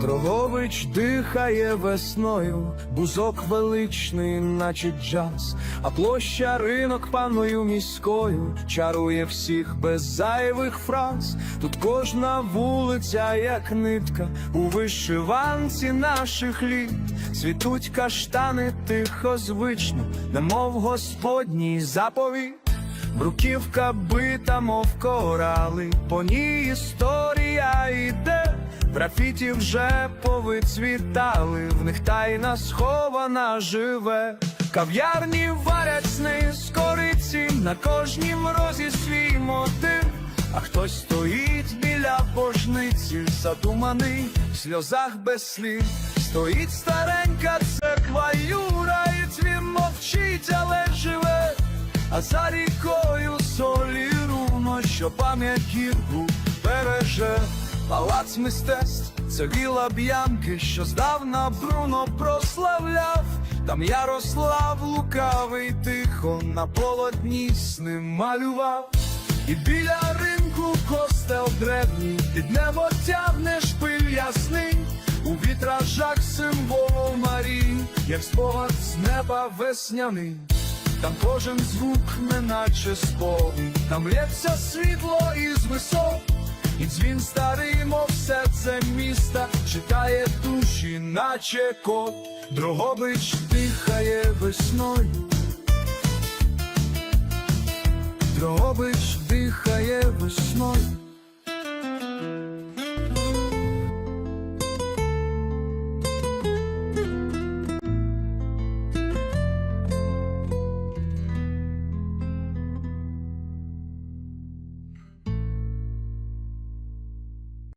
Дрогович дихає весною, бузок величний, наче джаз, а площа ринок паною міською чарує всіх без зайвих фраз. Тут кожна вулиця, як нитка, у вишиванці наших літ. Цвітуть каштани тихо звично, немов господній заповіт. Бруківка бита, мов корали, по ній історія йде. Графіті вже повицвітали, в них тайна схована живе. Кав'ярні варять сни з кориці, на кожнім розі свій мотив. А хтось стоїть біля божниці, задуманий в сльозах без слів. Стоїть старенька церква Юра, і цвір мовчить, але живе. А за рікою солі руно, що пам'ять гірку береже. Палац мистецтв це віла б'янки, що здавна Бруно прославляв. Там Ярослав лукавий тихо на полотні сни малював. І біля ринку костел древній, під небо тягне як спогад з неба весняний. Там кожен звук неначе сповнь, там лється світло із висот, і дзвін старий, мов серце міста, читає душі, наче кот, Дрогобич дихає весною. Дрогобич дихає весною.